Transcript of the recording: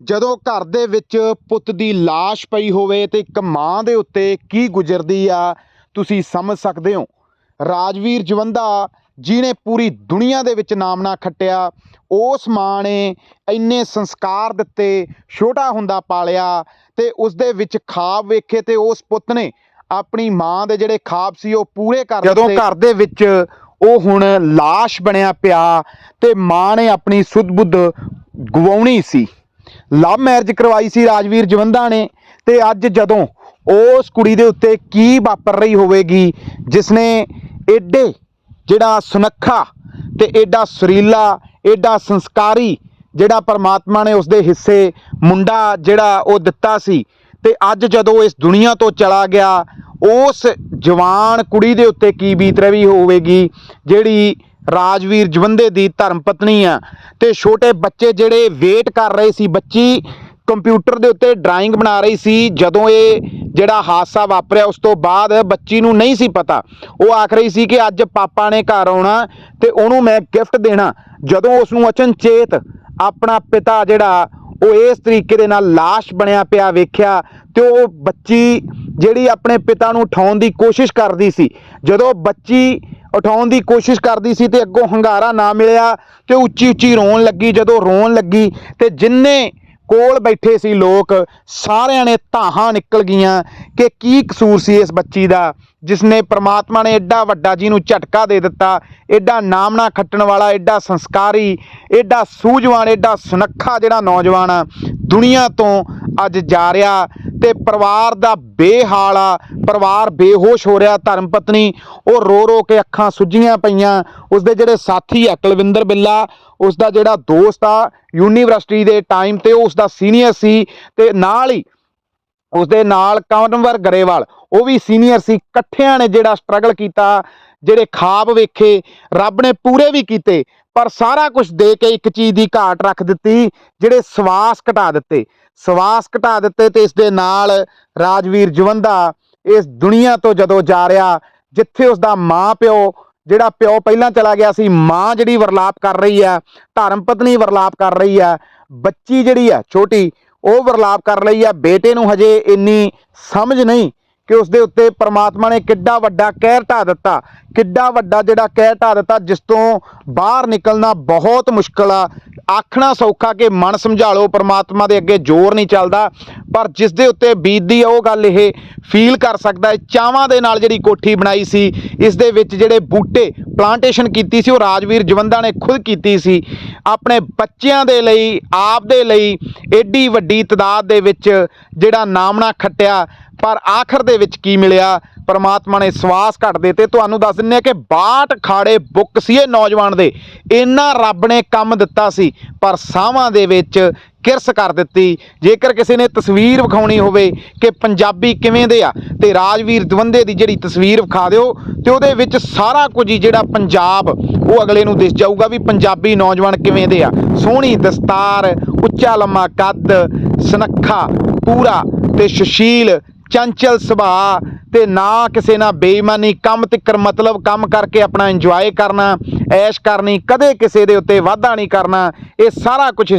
ਜਦੋਂ ਘਰ ਦੇ ਵਿੱਚ ਪੁੱਤ ਦੀ ਲਾਸ਼ ਪਈ ਹੋਵੇ ਤੇ ਇੱਕ ਮਾਂ ਦੇ ਉੱਤੇ ਕੀ ਗੁਜ਼ਰਦੀ ਆ ਤੁਸੀਂ ਸਮਝ ਸਕਦੇ ਹੋ। ਰਾਜਵੀਰ ਜਵੰਦਾ ਜਿਹਨੇ ਪੂਰੀ ਦੁਨੀਆ ਦੇ ਵਿੱਚ ਨਾਮਣਾ ਖੱਟਿਆ ਉਸ ਮਾਂ ਨੇ ਇੰਨੇ ਸੰਸਕਾਰ ਦਿੱਤੇ ਛੋਟਾ ਹੁੰਦਾ ਪਾਲਿਆ ਤੇ ਉਸ ਦੇ ਵਿੱਚ ਖਾਬ ਵੇਖੇ ਤੇ ਉਸ ਪੁੱਤ ਨੇ ਆਪਣੀ ਮਾਂ ਦੇ ਜਿਹੜੇ ਖਾਬ ਸੀ ਉਹ ਪੂਰੇ ਕਰ ਜਦੋਂ ਘਰ ਦੇ ਵਿੱਚ ਉਹ ਹੁਣ ਲਾਸ਼ ਬਣਿਆ ਪਿਆ ਤੇ ਮਾਂ ਨੇ ਆਪਣੀ ਸੁੱਧ ਬੁੱਧ ਗਵਾਉਣੀ ਸੀ। ਲਵ ਮੈਰਿਜ ਕਰਵਾਈ ਸੀ ਰਾਜਵੀਰ ਜਵੰਦਾ ਨੇ ਤੇ ਅੱਜ ਜਦੋਂ ਉਸ ਕੁੜੀ ਦੇ ਉੱਤੇ ਕੀ ਵਾਪਰ ਰਹੀ ਹੋਵੇਗੀ ਜਿਸ ਨੇ ਏਡੇ ਜਿਹੜਾ ਸੁਨੱਖਾ ਤੇ ਏਡਾ ਸੁਰੀਲਾ, ਏਡਾ ਸੰਸਕਾਰੀ ਜਿਹੜਾ ਪਰਮਾਤਮਾ ਨੇ ਉਸਦੇ ਹਿੱਸੇ ਮੁੰਡਾ ਜਿਹੜਾ ਉਹ ਦਿੱਤਾ ਸੀ ਤੇ ਅੱਜ ਜਦੋਂ ਇਸ ਦੁਨੀਆ ਤੋਂ ਚਲਾ ਗਿਆ, ਉਸ ਜਵਾਨ ਕੁੜੀ ਦੇ ਉੱਤੇ ਕੀ ਬੀਤ ਰਹੀ ਹੋਵੇਗੀ, ਜਿਹੜੀ ਰਾਜਵੀਰ ਜਵੰਦੇ ਦੀ ਧਰਮ ਪਤਨੀ ਆ। ਤੇ ਛੋਟੇ ਬੱਚੇ ਜਿਹੜੇ ਵੇਟ ਕਰ ਰਹੇ ਸੀ, ਬੱਚੀ ਕੰਪਿਊਟਰ ਦੇ ਉੱਤੇ ਡਰਾਇੰਗ ਬਣਾ ਰਹੀ ਸੀ। ਜਦੋਂ ਇਹ ਜਿਹੜਾ ਹਾਦਸਾ ਵਾਪਰਿਆ, ਉਸ ਤੋਂ ਬਾਅਦ ਬੱਚੀ ਨੂੰ ਨਹੀਂ ਸੀ ਪਤਾ। ਉਹ ਆਖ ਰਹੀ ਸੀ ਕਿ ਅੱਜ ਪਾਪਾ ਨੇ ਘਰ ਆਉਣਾ ਤੇ ਉਹਨੂੰ ਮੈਂ ਗਿਫਟ ਦੇਣਾ। ਜਦੋਂ ਉਸ ਨੂੰ ਅਚਨਚੇਤ ਆਪਣਾ ਪਿਤਾ ਜਿਹੜਾ, ਉਹ ਇਸ ਤਰੀਕੇ ਦੇ ਨਾਲ ਲਾਸ਼ ਬਣਿਆ ਪਿਆ ਵੇਖਿਆ ਤੇ ਉਹ ਬੱਚੀ ਜਿਹੜੀ ਆਪਣੇ ਪਿਤਾ ਨੂੰ ਉਠਾਉਣ ਦੀ ਕੋਸ਼ਿਸ਼ ਕਰਦੀ ਸੀ। ਜਦੋਂ ਬੱਚੀ ਉਠਾਉਣ ਦੀ ਕੋਸ਼ਿਸ਼ ਕਰਦੀ ਸੀ ਤੇ ਅੱਗੋਂ ਹੰਗਾਰਾ ਨਾ ਮਿਲਿਆ ਤੇ ਉੱਚੀ ਉੱਚੀ ਰੋਣ ਲੱਗੀ। ਜਦੋਂ ਰੋਣ ਲੱਗੀ ਤੇ ਜਿੰਨੇ ਕੋਲ ਬੈਠੇ ਸੀ ਲੋਕ, ਸਾਰਿਆਂ ਨੇ ਧਾਹਾਂ ਨਿਕਲ ਗਈਆਂ ਕਿ ਕੀ ਕਸੂਰ ਸੀ ਇਸ ਬੱਚੀ ਦਾ, ਜਿਸਨੇ ਪ੍ਰਮਾਤਮਾ ਨੇ ਐਡਾ ਵੱਡਾ ਜੀ ਨੂੰ ਝਟਕਾ ਦੇ ਦਿੱਤਾ ਐਡਾ ਨਾਮਣਾ ਖੱਟਣ ਵਾਲਾ ਐਡਾ ਸੰਸਕਾਰੀ ਐਡਾ ਸੂਝਵਾਨ ਐਡਾ ਸੁਨੱਖਾ ਜਿਹੜਾ ਨੌਜਵਾਨ ਆ, ਦੁਨੀਆ ਤੋਂ ਅੱਜ ਜਾ ਰਿਹਾ ਤੇ ਪਰਿਵਾਰ ਦਾ ਬੇਹਾਲ ਆ, ਪਰਿਵਾਰ ਬੇਹੋਸ਼ ਹੋ ਰਿਹਾ, ਧਰਮ ਪਤਨੀ, ਉਹ ਰੋ ਰੋ ਕੇ ਅੱਖਾਂ ਸੁੱਜੀਆਂ ਪਈਆਂ। ਉਸਦੇ ਜਿਹੜੇ ਸਾਥੀ ਆ, ਕੁਲਵਿੰਦਰ ਬਿੱਲਾ, ਉਸਦਾ ਜਿਹੜਾ ਦੋਸਤ ਆ, ਯੂਨੀਵਰਸਿਟੀ ਦੇ ਟਾਈਮ ਤੇ ਉਹ ਉਸਦਾ ਸੀਨੀਅਰ ਸੀ ਤੇ ਨਾਲ ਹੀ ਉਸਦੇ ਨਾਲ ਕਮਨਵਰ ਗਰੇਵਾਲ, ਉਹ ਵੀ ਸੀਨੀਅਰ ਸੀ। ਇਕੱਠਿਆਂ ਨੇ ਜਿਹੜਾ ਸਟਰਗਲ ਕੀਤਾ, ਜਿਹੜੇ ਖਾਬ ਵੇਖੇ, ਰੱਬ ਨੇ ਪੂਰੇ ਵੀ ਕੀਤੇ। ਪਰ ਸਾਰਾ ਕੁਝ ਦੇ ਕੇ ਇੱਕ ਚੀਜ਼ ਦੀ ਘਾਟ ਰੱਖ ਦਿੱਤੀ, ਜਿਹੜੇ ਸਵਾਸ ਘਟਾ ਦਿੱਤੇ। ਸਵਾਸ ਘਟਾ ਦਿੱਤੇ ਤੇ ਇਸ ਦੇ ਨਾਲ ਰਾਜਵੀਰ ਜਵੰਦਾ ਇਸ ਦੁਨੀਆ ਤੋਂ ਜਦੋਂ ਜਾ ਰਿਹਾ, ਜਿੱਥੇ ਉਸ ਦਾ ਮਾਂ ਪਿਓ, ਜਿਹੜਾ ਪਿਓ ਪਹਿਲਾਂ ਚਲਾ ਗਿਆ ਸੀ, ਮਾਂ ਜਿਹੜੀ ਵਰਲਾਪ ਕਰ ਰਹੀ ਹੈ, ਧਰਮ ਪਤਨੀ ਵਰਲਾਪ ਕਰ ਰਹੀ ਹੈ, ਬੱਚੀ ਜਿਹੜੀ ਹੈ, ਛੋਟੀ, ਉਹ ਵਰਲਾਪ ਕਰ ਰਹੀ ਹੈ, ਬੇਟੇ ਨੂੰ ਹਜੇ ਇੰਨੀ ਸਮਝ ਨਹੀਂ ਕਿ ਉਸ ਦੇ ਉੱਤੇ ਪ੍ਰਮਾਤਮਾ ਨੇ ਕਿੱਡਾ ਵੱਡਾ ਕਹਿਰ ਢਾ ਦਿੱਤਾ। ਕਿੱਡਾ ਵੱਡਾ ਜਿਹੜਾ ਕਹਿਰ ਢਾ ਦਿੱਤਾ, ਜਿਸ ਤੋਂ ਬਾਹਰ ਨਿਕਲਣਾ ਬਹੁਤ ਮੁਸ਼ਕਲ ਆ। ਆਖਣਾ ਸੌਖਾ ਕਿ ਮਨ ਸਮਝਾ ਲਓ, ਪ੍ਰਮਾਤਮਾ ਦੇ ਅੱਗੇ ਜ਼ੋਰ ਨਹੀਂ ਚੱਲਦਾ, ਪਰ ਜਿਸ ਦੇ ਉੱਤੇ ਬੀਤਦੀ ਆ ਉਹ ਗੱਲ ਇਹ ਫੀਲ ਕਰ ਸਕਦਾ ਹੈ। ਚਾਵਾਂ ਦੇ ਨਾਲ ਜਿਹੜੀ ਕੋਠੀ ਬਣਾਈ ਸੀ, ਇਸ ਦੇ ਵਿੱਚ ਜਿਹੜੇ ਬੂਟੇ ਪਲਾਂਟੇਸ਼ਨ ਕੀਤੀ ਸੀ, ਉਹ ਰਾਜਵੀਰ ਜਵੰਦਾ ਨੇ ਖੁਦ ਕੀਤੀ ਸੀ। ਆਪਣੇ ਬੱਚਿਆਂ ਦੇ ਲਈ, ਆਪ ਦੇ ਲਈ ਐਡੀ ਵੱਡੀ ਤਦਾਦ ਦੇ ਵਿੱਚ ਜਿਹੜਾ ਨਾਮਣਾ ਖੱਟਿਆ, ਪਰ ਆਖਰ ਦੇ ਵਿੱਚ ਕੀ ਮਿਲਿਆ? ਪਰਮਾਤਮਾ ਨੇ ਸਵਾਸ ਘਟ ਦਿੱਤੇ। ਤੁਹਾਨੂੰ ਦੱਸ ਦਿੰਨੇ ਆ ਕਿ 62 ਖਾੜੇ ਬੁੱਕ ਸੀ ਇਹ ਨੌਜਵਾਨ ਦੇ। ਇੰਨਾ ਰੱਬ ਨੇ ਕੰਮ ਦਿੱਤਾ ਸੀ। ਪਰ ਸਾਵਾਂ ਦੇ ਵਿੱਚ ਕਿਰਸ ਕਰ ਦਿੱਤੀ। ਜੇਕਰ ਕਿਸੇ ਨੇ ਤਸਵੀਰ ਵਿਖਾਉਣੀ ਹੋਵੇ ਕਿ ਪੰਜਾਬੀ ਕਿਵੇਂ ਦੇ ਆ, ਤੇ ਰਾਜਵੀਰ ਦਵੰਦੇ ਦੀ ਜਿਹੜੀ ਤਸਵੀਰ ਵਿਖਾ ਦਿਓ, ਤੇ ਉਹਦੇ ਵਿੱਚ ਸਾਰਾ ਕੁਝ ਹੀ ਜਿਹੜਾ ਪੰਜਾਬ, ਉਹ ਅਗਲੇ ਨੂੰ ਦਿਸ ਜਾਊਗਾ ਵੀ ਪੰਜਾਬੀ ਨੌਜਵਾਨ ਕਿਵੇਂ ਦੇ ਆ। ਸੋਹਣੀ ਦਸਤਾਰ, ਉੱਚਾ ਲੰਮਾ ਕੱਦ, ਸੁਨੱਖਾ, ਪੂਰਾ ਤੇ ਸੁਸ਼ੀਲ, ਚੰਚਲ ਸੁਭਾਅ ਤੇ ਨਾ ਕਿਸੇ ਨਾਲ ਬੇਈਮਾਨੀ, ਕੰਮ ਤਿੱਕਰ ਮਤਲਬ ਕੰਮ ਕਰਕੇ ਆਪਣਾ ਇੰਜੋਏ ਕਰਨਾ, ਐਸ਼ ਕਰਨੀ, ਕਦੇ ਕਿਸੇ ਦੇ ਉੱਤੇ ਵਾਧਾ ਨਹੀਂ ਕਰਨਾ, ਇਹ ਸਾਰਾ ਕੁਝ